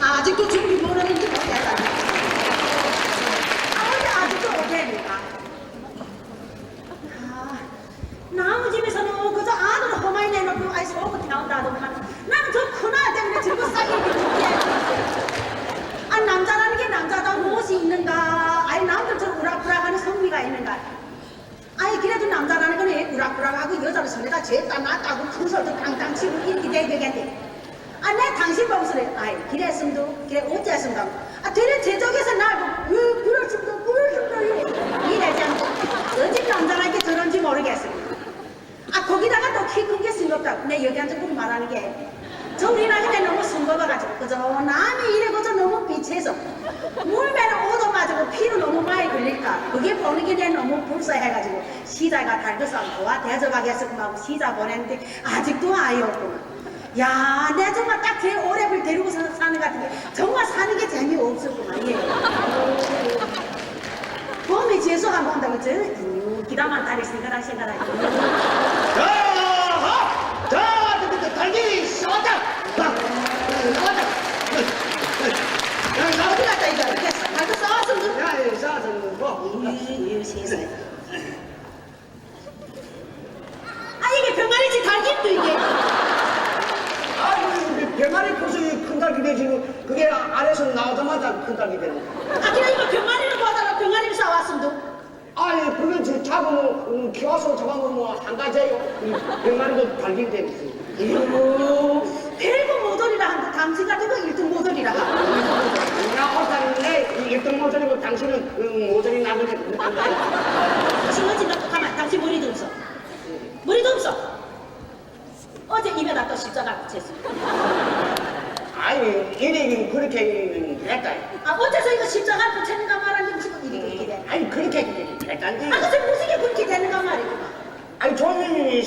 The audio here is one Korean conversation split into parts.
아직도 준비 모르는지 모르겠다. 아, 근데 아직도 어디입니까? 아, 남의 집에서는 그저 아들 허마이 내놓고 아이 속옷 나온다 하더만 나는 저 큰아들 때문에 저거 싸게 이렇게 아 남자라는 게 남자다 무엇이 있는가 아니 남들처럼 우락부락하는 성미가 있는가 아니 그래도 남자라는 건 우락부락하고 여자는 소리가 죄다 낫다고 큰 소리도 땅땅 치고 이렇게 되겠네 아, 내 당신 보고서 그래. 아이, 그랬음 도, 그래, 어째서인가. 아, 되레 제적에서 날 보고, 왜, 그랬음도, 그랬음도, 이래. 이래지 않고, 어찌 남자라는 게 저런지 모르겠어. 아, 거기다가 또 키 큰 게 싱겁다고. 내 여기 앉아보고 말하는 게. 저 우리나라 때 너무 싱겁어가지고, 그저 남이 이래 그저 너무 비치해서. 물매는 오도 맞고 피로 너무 많이 걸릴까. 그게 보는 게 내 너무 불쌍해가지고, 시자가 달려서 와 대접하겠어. 하고 시자 보냈는데, 아직도 아이 없구만. 야, 내 정말 딱 제 오래를 데리고 사- 사는 것 같은데 정말 사는 게 재미없었구만. 예. 봄에 재수가 본다고 저 음, 기다만 다리 생각할 생각하고. 자, 자, 달기 쏘자. 자, 쏘자. 야, 어디 갔다 이거 이렇게 발도 싸웠으면 야, 야, 쏴서 뭐. 이 세상에. 아 이게 병아리지 달기도 이게. 아이고, 병아리 커서 되지. 그게 안에서 나오자마자 큰 닭이 되는 거야. 아 그래 이거 병아리를 보다가 병아리를 싸왔음도. 아니, 그건 저 잡으면, 음, 키워서 잡아먹으면 뭐한 가지예요. 이 병아리도 달기 되지. 이거 별거 모델이라 한데 당신 같은 거 1등 모델이라. 나 어사는데 이 1등 모델이고 당신은 음, 모델이 나중에 간다. 지워진다 또 가만 당신 머리도 없어. 머리도 없어. 어제 입에다 또 십자가 붙였어. 아니, 일이 그렇게 됐다. 아 어째서 이거 십자가 붙였는가 말하는 지금 이렇게 이렇게 돼. 아니, 그렇게 됐단지. 아 그래서 무슨 게 그렇게 되는가 말이구만. 아니 저는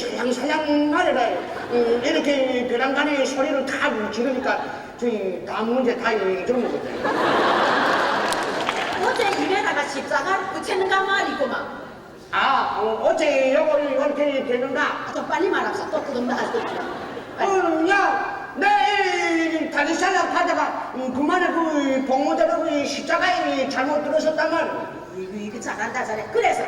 음, 이렇게 벼랑간에 소리를 다 지르니까 저희 다음 문제 다 잊어먹었어요. 어제 입에다가 십자가 붙였는가 말이구만. 아 어, 어째 요걸 이렇게 되는가? 아, 좀 빨리 말합시다. 또 수. 빨리. 어, 야, 내 다리 살려 가다가 음, 그만에 그 복무대로 그 십자가에 잘못 들어섰단 말이야. 이거 이거 잘한다 잘해. 그래서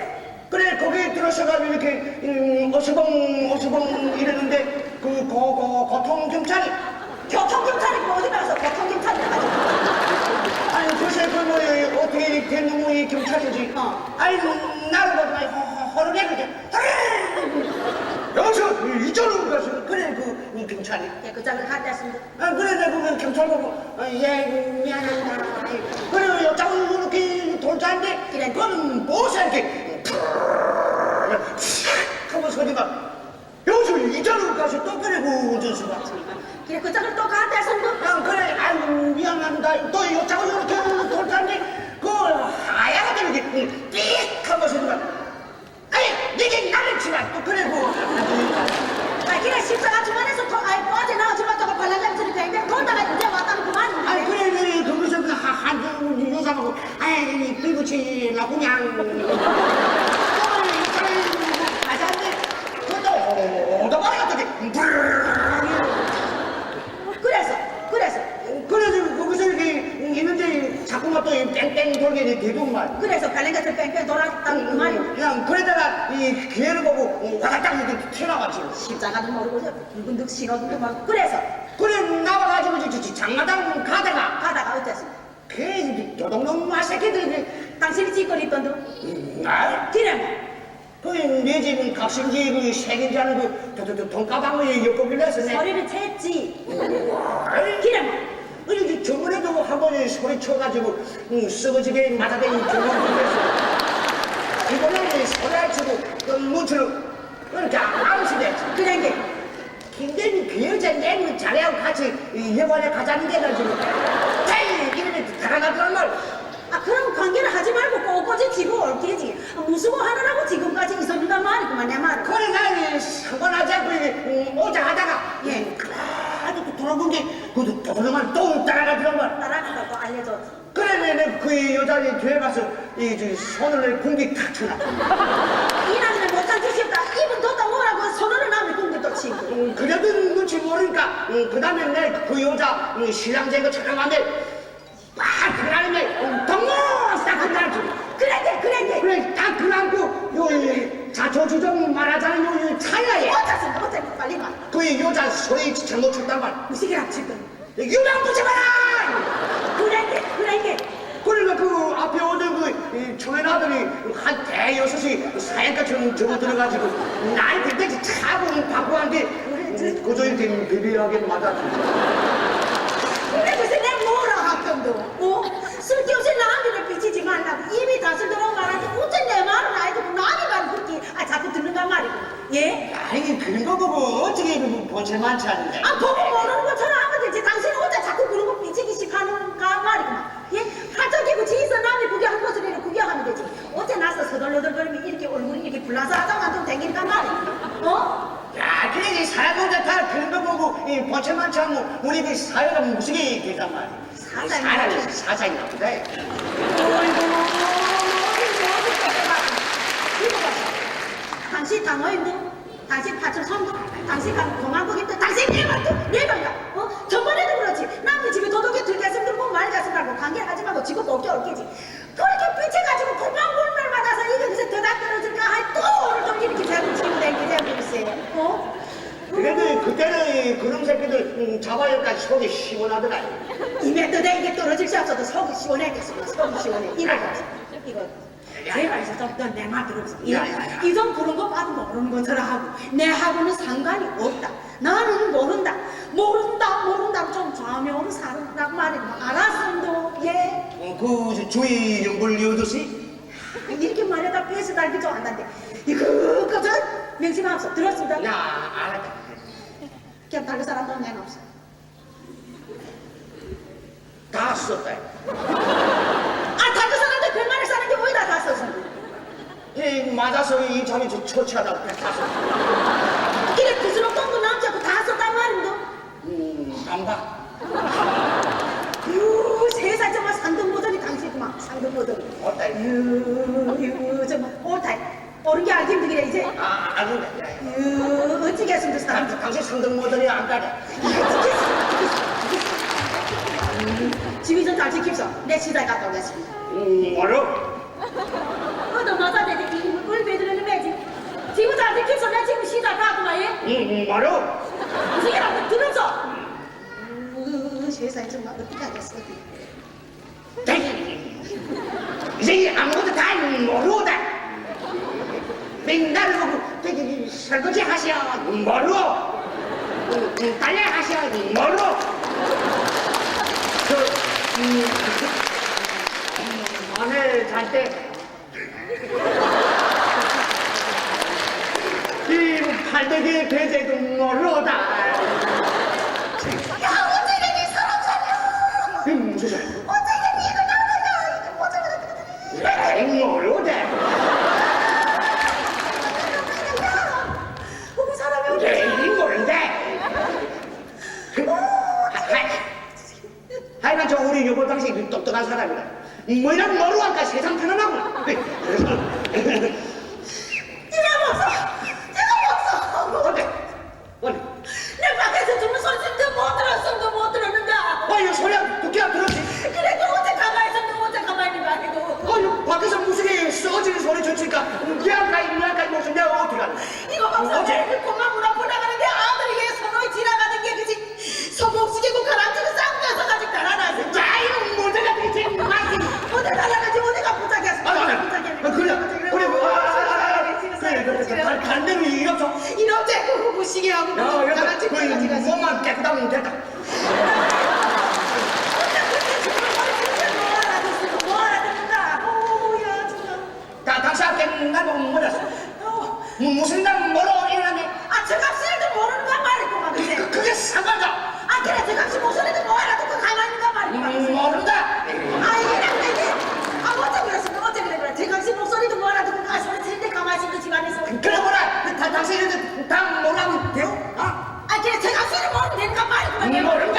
그래 거기 들어서가지고 이렇게 음, 어수봉 어수봉 이랬는데 그 고, 고, 고통 경찰이 교통경찰이 뭐 어디 가서 교통경찰이 나가지고. 아니 도대체 그뭐 어떻게 된 놈의 경찰인지 어. 아니 나를 보고 막 허르게 그게 여기서 이쪽으로 가서 그래 그이 경찰이 예, 그 장을 갖다 습니다 아 그래 내가 그 경찰 보고 어, 예 미안합니다 그래 여자고 이렇게 돌자인데. 그거는 뭐서 이렇게 푸르르 하고 소리가 여기서 이쪽으로 가서 또 그래 그 운전수가 그래 그 장을 또 갖다 습니다 아, 그래, 아유, 미안합니다. 또 여자고 이렇게 돌자는데, 그, 하얀 게 이렇게 삑 하고 소리가, 아니, 니게 나를 치마. 또 그래, 뭐. 아, 그래 십자가 중간에서 더 아이 빠져 나오지만 또가 발라장 소리 뱅뱅 돌다가 이제 왔다는 그만. 아니, 그래, 그래, 거기서 그, 하, 한, 여자하고, 아이, 삐부치나, 그냥. 가자는데, 그것도 오다가 어떻게, 그래서 그래서 그래서 거기서 이렇게 있는데, 자꾸만 또 뺑뺑 돌게 되더만. 그래서 발렌가서 뺑뺑 돌았다는 그 말이. 그냥 그러다가 이 기회를 보고 와닥 이렇게 튀어나왔지. 십자가도 모르고 붉은 득 신호도 막 그래서 그래 나와가지고 저, 저 장마당 가다가 가다가 어땠어? 그 도둑놈 마새끼들이 당신이 짓거리 있던도 날 그래 그내 집은 각신지 그 아는 그 저, 저, 저, 돈가방을 했어 내. 소리를 챘지 아 이, 그래 뭐 그래 저번에도 한 번에 소리 쳐가지고 응, 썩어지게 맞아대니 경험을 했어. 이번에는 소리를 치고 그 문처럼 그렇게 아무시 됐지. 그래 게 김대리 그 여자 내는 자네하고 같이 이 여관에 가자는 데 가지고 에이 이름에 달아나더란 말 아 그럼 관계를 하지 말고 꼬꼬지 올게지 아, 무수고 하느라고 지금까지 있었는가 말이구만 내 말은 그래 나는 상관하지 않고 이게, 음, 오자 하다가 예 아주 또 돌아본 게 그 도둑놈을 또 따라가더란 말. 따라간다고 알려줬지 그래 내가 그 여자의 뒤에 가서 이저 손을 내 공기 탁 쳐놔. 이나는 못한 짓이었다. 입은 뒀다 뭐라고 선언을 하면 공도 또 그렇지. 음, 그래도 눈치 모르니까 음, 그 다음에 내 그 여자 음, 신랑 된거 촬영하는데 막 그날에 음, 동무 싹 그날 그래, 그래, 그래 딱 그날고 요 이, 자초주정 말하자면 요, 요 차야에 어쩌서 어째 빨리 말. 그 여자 소리 잘못 쳤단 말 무식이라 지금. 유령 붙지 마라 그래, 그래. 그러니까 그 앞에 오던 그 청년 아들이 한 대여섯이 사양가처럼 적어 들어가지고 나이 들 때까지 차고 바꾸한게 그저 이렇게 비비하게 맞았지 그래, 글쎄 내가 뭐라 합정도. 어? 쓸데없이 남들을 비치지 말라고 입이 들어온 말하지 어째 내 말은 안 듣고 남이 말은 그렇게 아 자꾸 듣는단 말이고. 예? 아니 그런 거 보고 어떻게 그 많지 않은데 아 보고 모르는 것처럼 하면 되지. 당신은 어째 자꾸 그런 거 비치기씩 하는가 말이구만. 예? 하적이고 지서 남이 구경한 것을 이렇게 구경하면 되지. 어째 나서 서덜너덜거리면 이렇게 얼굴이 이렇게 불나사하장한 좀 댕긴단 말이야. 어? 야 그래 사람들 다 그런 거 보고 이 많지 않고 우리 그 사회가 무식이 되단 말이야 사장이 사람이 나쁘다. 사장이 나쁘다 당신 당어인도, 당신 파출 선도, 당신 간 공항국인도, 당신 내말도 내말다. 어? 저번에도 그렇지. 남의 집에 도둑이 들겠으면 들고 말겠으면 말고 관계하지 말고 지금 먹게 올게지. 그렇게 삐쳐가지고 고방 골말 받아서 이게 그새 더다 떨어질까? 하이 또 오늘 좀 이렇게 잘못 치고 댕기 잘못했어요. 어? 그래도 그때는 그런 새끼들 음, 잡아야까지 속이 시원하더라 입에 떠대 이게 떨어질 수 없어도 속이 시원했겠어. 속이 시원해. 이거 봐. 이거. 좀너내말 들어보세요. 야, 야, 야. 이좀 그런 거 봐도 모르는 것처럼 하고 내하고는 상관이 없다. 나는 모른다. 모른다 모른다 좀 좌명으로 사는다고 말이야. 알았음도 예. 어, 그 주의 연불 이어도시 이렇게 말해다 뺏어 달기 좋아한다는데 이거 그저 명심하면서 들었습니다. 야 알았다 그냥 다른 사람도 없어. 다 썼다 아 다른 사람들 백만을 사는 게 어디다 다 썼어. 이 맞아서 이 잠이 저 처치하다 다 썼다 이래 부스럽던 거 남자고 다 썼단 말인데. 음 안봐 유 세상 정말 상등 모델이 당신구만 상등 모델. 어따 이 유유 정말 옳다. 옳은 게 알기 힘들게 이제. 아 알겠네 유 어찌겠습니까 사람. 당- 당신 상등 모델이 안 가네 지휘 좀잘 지킵소. 내 시대 갔다 오겠습니다. 음 어려 어도 맞아 되지. 이걸 베드르는 매지. 지휘 잘 지킵소. 내 지금 시대 가구만 예. 음 어려 무슨 일 하고 들었어? 유 세상 정말 어떻게 하겠어. 이제 아무것도 다 모르다 맨날 보고 저기 설거지 하셔 모르 음, 음, 빨래 하셔 모르 저 음, 음, 오늘 잘때 이 팔대기 배제도 모르다 야 어떻게 니 사람 살려? 이 무슨 소리 어떻게 니 이거 나가냐? 이거 뭐 저거 에이 모르다 어머 사람이 어디 에이 하여간 저 우리 여보 당시 똑똑한 사람이다. 뭐이란 모르고 할까 세상 편안하구나. 내가 어떻게 하냐? 이거 박사 어째? 내 고만 문화 보나가는데 아들이 얘 서로이 지나가는 게 그지? 소복시키고 가라앉히고 싸우면서 가지고 달아나서. 자, 이거 모자가 되지 마지. 어디 달아나지 어디가 부탁했어 아, 아, 아, 그래, 그래, 그래, 아, 아, 아, 그래, 그래, 그래, 다- 다른 데로 이 없어. 이놈 쟤그 무시게 하고 가라앉히고 그 몸만 깨끗하면 됐다. 뭐 알아듣는가 무슨 날 뭐로 일어나네? 아, 저값이라도 모르는가 말이구만, 근데. 그, 그게 상관가? 아, 그래, 저값이 목소리도 뭐 알아듣고 가만히 있는가 말이구만. 음, 모른다. 아, 이게 남자지. 아, 어째 그랬습니까? 어째 그래, 그래. 저값이 목소리도 뭐 알아듣고 가 소리 치는데 가만히 있는 집안에서. 그래 뭐라? 다 당신은 다 뭐라고 돼요? 어? 아, 그래, 저값이를 모르면 되는가 말이구만. 모른